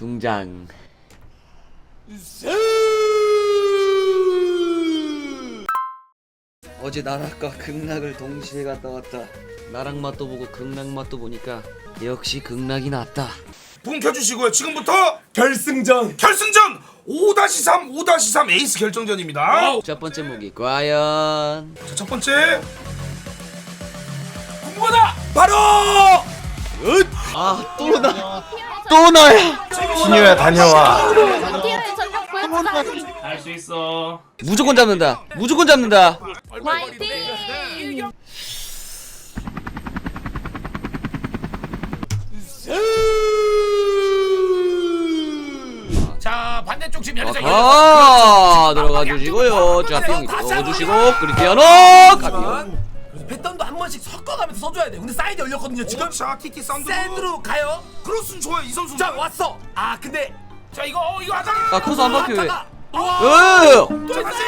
등장. 어제 나락과 극락을 동시에 갔다 왔다. 나락 맛도 보고 극락 맛도 보니까 역시 극락이 낫다. 분 켜주시고요. 지금부터 결승전 결승전 5-3 5-3 에이스 결정전입니다. 첫 번째 무기 과연 자, 첫 번째 궁금하다 바로 아또 나. 또 나야. 신유야 다녀와. 뒤를 전력 보여주자. 할 수 있어. 무조건 잡는다. 무조건 잡는다. 화이팅! 자 반대쪽 지금 연회장 아 들어가 주시고요. 자뿅 넣어주시고 크리스티아노 가비요. 번씩 섞어가면서 써줘야 돼 근데 사이드 열렸거든요 지금 자 TT 사운드 샌드로 가요 크로스는 좋아요 이 선수. 자 왔어 아 근데 자 이거 어, 이거 하자. 아 코스 안 박혀 왜? 예. 자 다시.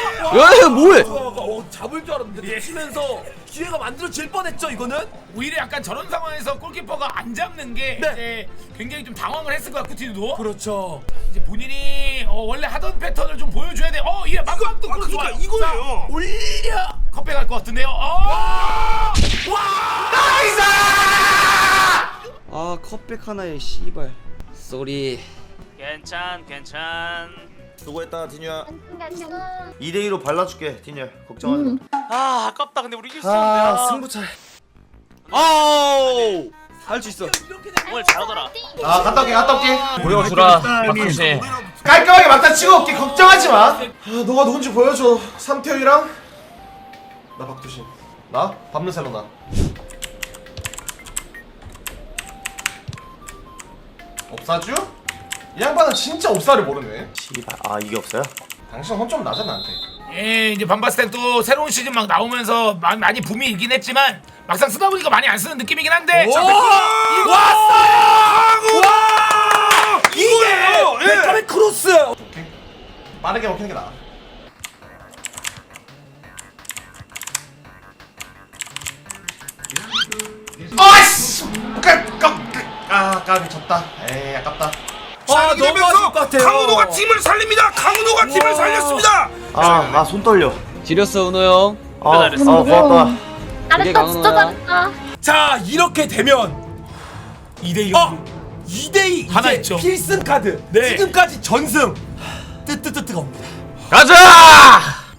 예 뭐해? 어, 잡을 줄 알았는데 치면서 기회가 만들어질 뻔했죠 이거는 오히려 약간 저런 상황에서 골키퍼가 안 잡는 게 네. 이제 굉장히 좀 당황을 했을 것 같고 티도 그렇죠 이제 본인이 어, 원래 하던 패턴을 좀 보여줘야 돼. 어, 이게 막막도 아, 그러니까. 이거예요. 자, 올려 컵백 할 것 같은데요. 어! 아 컵백 하나에 씨발. 쏘리. 괜찮, 괜찮. 수고했다 디뉴야. 지금 2대 2로 발라줄게 디뉴. 걱정하지 마. 아, 아깝다. 근데 우리 이길 수 아 없네. 승부차. 아우 할 수 있어. 오늘 잘하더라. 아 갔다 올게 갔다 올게. 보여주라, 박수씨. 깔끔하게 막다 찍어 올게 걱정하지 마. 아 너가 누군지 보여줘. 삼태우이랑 나 박두신. 나 밤르셀로 나. 업사주? 이 양반은 진짜 업사를 모르네. 씨발 아 이게 없어요? 당신 혼 좀 나잖아 나한테. 예, 이제 반바스텐 또 새로운 시즌 막 나오면서 많이, 많이 붐이 일긴 했지만 막상 쓰다 보니까 많이 안 쓰는 느낌이긴 한데. 자! 이거 왔어요! 와! 이거예요. 예. 백컴의 크로스 오케이. 빠르게 먹히는 게 나아. 아, 까비 졌다. 에이, 아깝다. 자, 아, 이렇게 너무 되면서 아쉬울 것 같아요. 강훈호가 팀을 살립니다. 강훈호가 팀을 살렸습니다. 아, 아, 손 떨려. 지렸어 은호 형. 아, 잘했어. 아, 고맙다. 잘했다 진짜. 잘했다. 자 이렇게 되면 2대 2. 어 2대2 하나 있죠. 필승 카드 네. 지금까지 전승 뜨뜨뜨뜨가 옵니다 가자!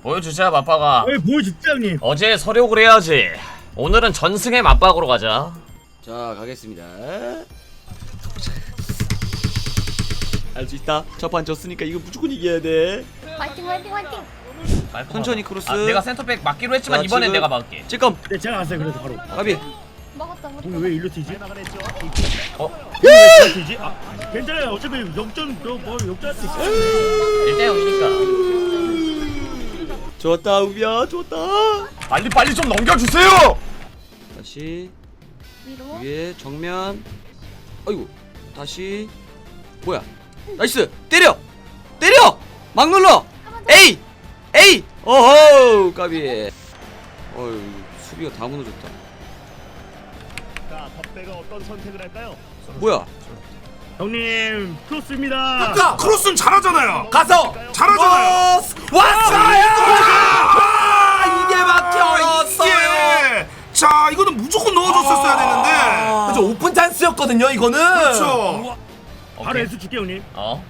보여주자, 맞박아. 왜 보여줬지 형님? 어제 서력을 해야지. 오늘은 전승의 맞박으로 가자. 자 가겠습니다. 할수 있다. 첫판 졌으니까 이거 무조건 이겨야 돼. 화이팅 화이팅 화이팅. 천천히 크로스. 아, 내가 센터백 맡기로 했지만 자, 이번엔 지금- 내가 막을게. 찔끔. 네, 제가 갔어요 그래서 바로. 가비. 먹었다 먹었다. 오늘 왜 일로 튀지? 어? 왜 일로 튀지? 아, 괜찮아요. 어차피 역전 뭐 역전할 수 있어요. 1대 0이니까. 좋다 우비야 좋다. 빨리 빨리 좀 넘겨주세요! 다시 위로. 위에 정면. 아이고 다시 뭐야? 나이스 때려 때려 막 눌러. 에이 에이 어허 까비. 어유 수비가 다 무너졌다. 자, 덕배가 어떤 선택을 할까요? 뭐야? 형님 크로스입니다. 자 크로스는 잘하잖아요. 가서 잘하잖아요. 크로스 왔어요 자, 이거는 무조건 넣어줬었어야 되는데. 그죠 오픈 찬스였거든요 이거는 그렇죠. 바로 S 줄게 형님. 어?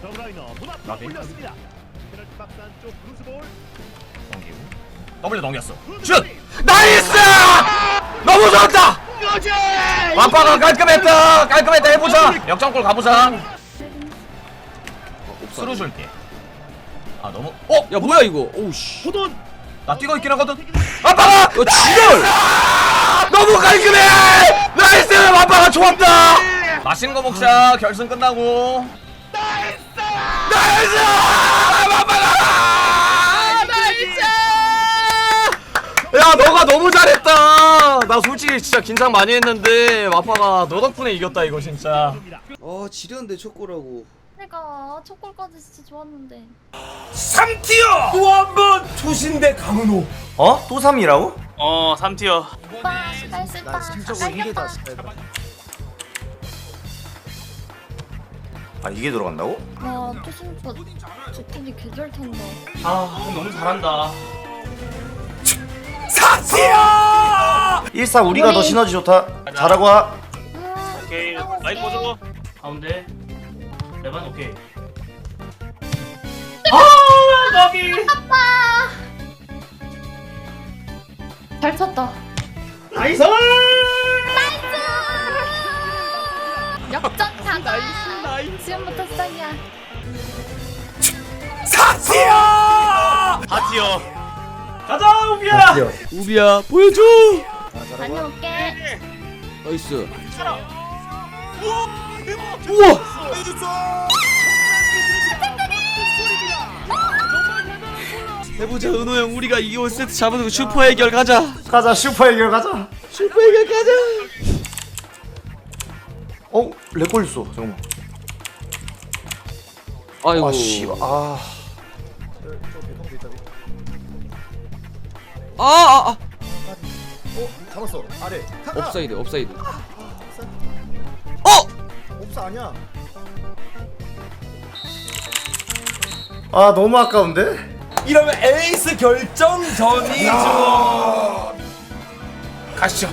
더블라이너 문 앞으로 나비. 올렸습니다. 페널티 박스 안쪽 크루스볼. 넘기고. W 넘겼어. 슛! 나이스! 너무 좋았다! 완파가 깔끔했다! 깔끔했다 해보자! 역전골 가보자! 수루 줄게. 아 너무 어? 야 뭐야 이거? 오우씨. 호돈. 나 뛰고 있긴 하거든. 아빠가 어 지랄. 너무 깔끔해! 나이스! 아빠가 좋았다! 맛있는 거 먹자. 결승 끝나고. 나이스! 나이스! 아빠가! 나이스! 야 너가 너무 잘했다. 나 솔직히 진짜 긴장 많이 했는데 아빠가 너 덕분에 이겼다 이거 진짜. 어 지렸는데 초코라고. 내가 첫 골까지 진짜 좋았는데. 3티어. 또 한번 투신대 강은호 어? 또 3이라고? 어 3티어. 오빠 시간 쓸다. 아, 깔렸다. 아 이게 들어간다고? 와 투심파 제트니 개잘 탄다. 아 너무 잘한다 사시야 1사 우리가 더 우리. 시너지 좋다 잘하고 와 아, 오케이 마이크. 꺼주고 가운데 레반 오케이. 잘 쳤다. 나이스! 역전 가자. 지금부터 시작이야. 사시야 바지요. 가자 우비야! 우비야 보여줘! 다녀올게. 나이스. 우 와! 해보자 은호 형. 우리가 이 5세트 잡아두고 슈퍼 해결 가자. 가자 슈퍼 해결 가자. 슈퍼 해결 가자! 어? 렉 걸렸어 잠깐만. 아이고. 아씨 아. 아아 아. 잡았어. 아래. 업사이드 업사이드. 어! 없어 아니야 아 너무 아까운데? 이러면 에이스 결정전이죠. 가시죠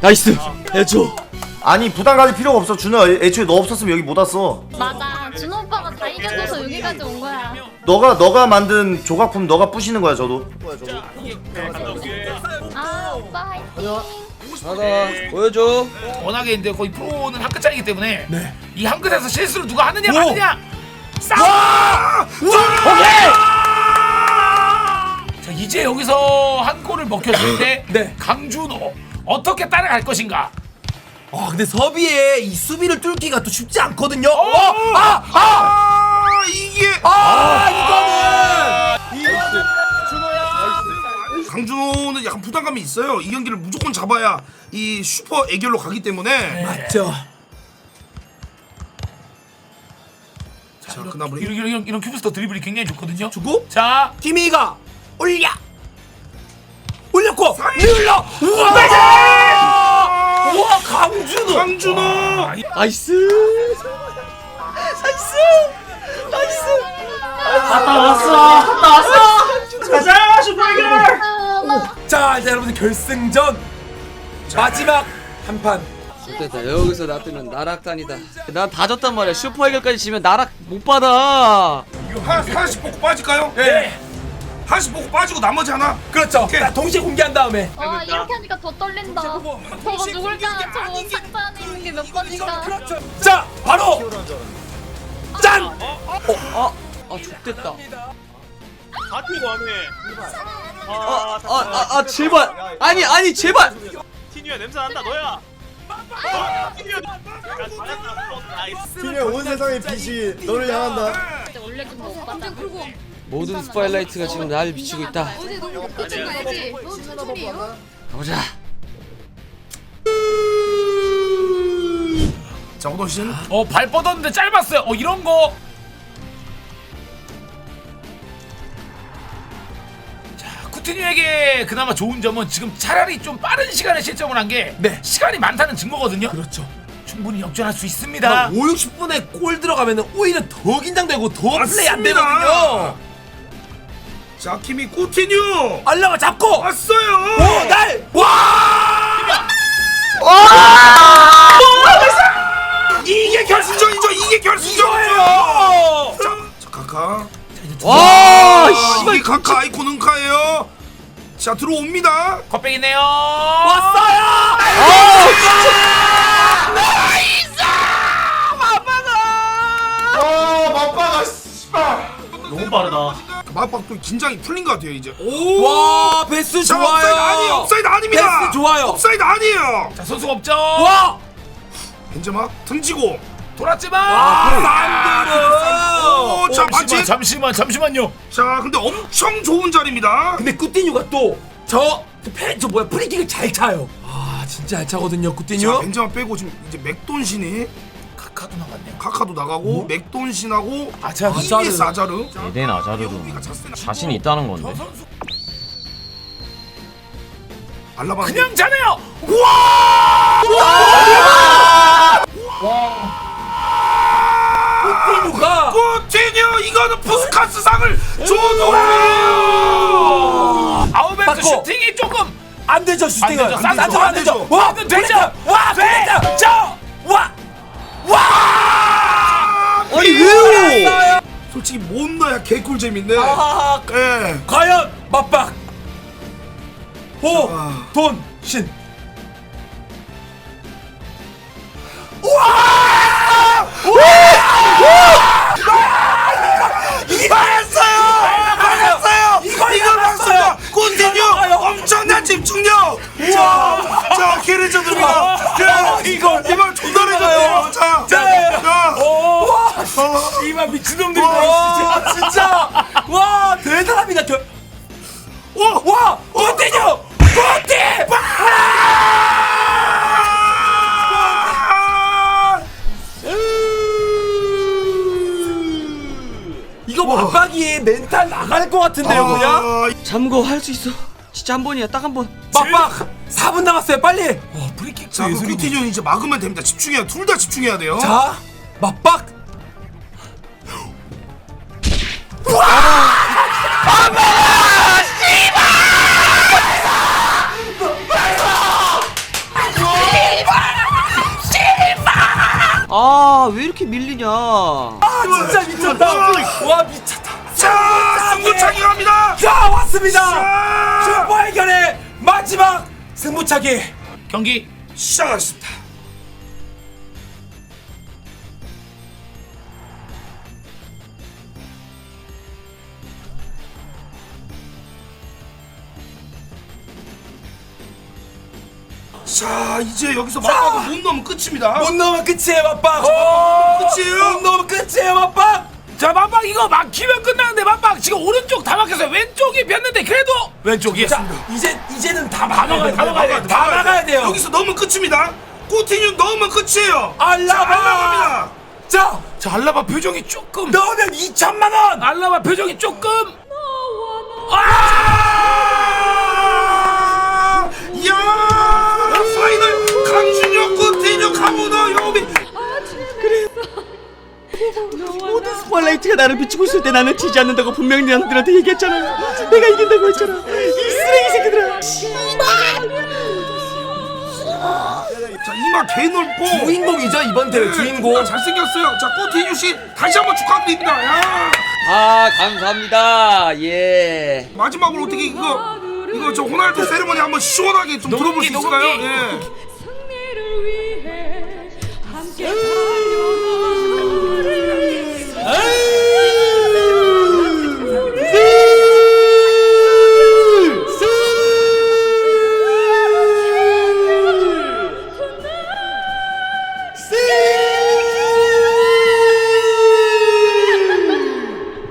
나이스 해줘 아니 부담 가질 필요가 없어 준호 애- 애초에 너 없었으면 여기 못 왔어 맞아. 준호 오빠가 다 이겨줘서 여기까지 온 거야. 너가 너가 만든 조각품 너가 부시는 거야 저도 아 오빠 화이팅. 가자 보여줘. 워낙에 이제 거의 프로는 한 끗짜리기 때문에 이한 끗에서 실수를 누가 하느냐 마느냐. 오케이. 자 이제 여기서 한 골을 먹혔을 때 네. 강준호 어떻게 따라갈 것인가? 아 근데 서비에 이 수비를 뚫기가 또 쉽지 않거든요. 어? 아, 아, 아 부담감이 있어요. 이 경기를 무조건 잡아야 이 슈퍼 애결로 가기 때문에. 맞죠. 자, 그나마 이런 이런 이런, 이런 큐브스터 드리블이 굉장히 좋거든요. 주고. 자. 키미가 올려. 올렸고. 눌러. 우와! 우와! 강준호! 강준호. 나이스! 갔다 왔어 갔다 왔어 가자 슈퍼 해결 아, 나 자 이제 여러분들 결승전 마지막 한판 됐다 여기서 나 뜨면 나락단이다 난 다 졌단 말이야 슈퍼 해결까지 지면 나락 못 받아 이거 하나, 하나씩 뽑고 빠질까요? 네 하나씩 뽑고 빠지고 나머지 하나. 그렇죠 자 동시에 공개한 다음에 와 이렇게 하니까 더 떨린다. 저거 누굴까? 저거 상자 안에 있는 게 몇 번인가? 자 바로 짠아 X됐다 바뀌고 하네. 아아아아 제발. 아니 아니 제발. 티뉴야 냄새 난다 너야. 아, 티뉴야. 나이스. 팀의 온 세상의 빛이 너를 향한다. 모든 스파일라이트가 지금 나를 비추고 있다. 가보자. 자, 오더신. 어 발 뻗었는데 짧았어요. 어 이런 거 자, 쿠티뉴에게 그나마 좋은 점은 지금 차라리 좀 빠른 시간에 실점을 한 게 네. 시간이 많다는 증거거든요. 그렇죠 충분히 역전할 수 있습니다. 5, 60분에 골 들어가면 오히려 더 긴장되고 더 플레이 안. 되거든요 자, 키미 꾸티뉴. 알라가 잡고 왔어요. 오날 와 이게 결승전이죠. 이게 결승전이에요. 자, 자, 카카. 와 아, 씨발 이게 카카 아이콘 은카예요. 자, 들어옵니다. 컵백이네요. 왔어요 아 맞바가 씨발 너무 빠르다 마박도 긴장이 풀린 것 같아요, 이제. 와 베스 자, 좋아요 업사이드 아니에요. 업사이드 아닙니다. 패스 좋아요. 업사이드 아니에요. 자 선수 없죠. 와 벤제마 등지고. 돌았지만. 산드로 오, 자, 잠시만 마치. 잠시만 잠시만요. 자, 근데 엄청 좋은 자리입니다. 근데 꾸티뉴가 또저저 뭐야 프리킥을 잘 차요 아 진짜 잘 차거든요 자, 꾸티뉴 벤제마 빼고 지금 이제 맥돈신이 카카도 나갔네요. 카카도 나가고 맥돈신하고 아자르. 이비스 아자르. 에덴 아자르도 자신 있다는 저 건데 알라바 그냥 자네요. 와 조동 되죠 슈팅은 안 되죠. 안안 되죠. 안 되죠 와안 되죠. 와 되죠 저와 아니 왜요? 솔직히 못 넣어야 개꿀 재밌네. 아, 예. 과연 맞박 호돈신 자, 자 캐리저 들어가. 자, 이거 이걸 조달해줘요. 자, 자, 자. 이만 미친놈들이 와. 진짜. 와 대단합니다. 겨... 오, 와 continue continue 이거 맞박이 멘탈 나갈 것 같은데요 그냥? 아, 잠고 할 수 있어. 진짜 한 번이야. 딱 한 번. 맞박 4분 남았어요 빨리 와 프리킥 자, 그 콘티뉴 이제 막으면 됩니다. 집중해야 둘 다 집중해야 돼요. 자 맞박 아 왜 이렇게 밀리냐? 아 진짜 미쳤다 와 미쳤다 자, 승부차기 갑니다. 자 왔습니다 슈퍼 해결의 마지막 승부차기 경기 시작하겠습니다. 자, 이제 여기서 막아도 못 넣으면 끝입니다. 못 넣으면 끝이에요 맞박 끝이에요? 못 넣으면 끝이에요 맞박 자 만박 이거 막히면 끝나는데 만박 지금 오른쪽 다 막혔어요 왼쪽이 폈는데 그래도 왼쪽이 자 이제 이제는 다 막아야 돼, 막아야 돼, 다 막아야 돼요 여기서 넣으면 끝입니다. 꼬티뉴 넣으면 끝이에요. 알라바 알라바입니다. 자 자 알라바 표정이 조금 넣으면 2천만 원 알라바 표정이 조금 아! 야! 파이널 강준혁 꼬티뉴 가보다 요비 스포라이트가 나를 비추고 있을 때 나는 지지 않는다고 분명히 너희들한테 얘기했잖아. 내가 이긴다고 했잖아. 이 쓰레기 새끼들아. 자 이마 개 넓고 주인공이죠 이번 대회 주인공 아, 잘생겼어요. 자 꼬티뉴 씨 다시 한번 축하드립니다. 야! 아 감사합니다. 예. 마지막으로 어떻게 이거 이거 저 호날두 세레머니 한번 시원하게 좀 들어볼 수 있을까요? 예.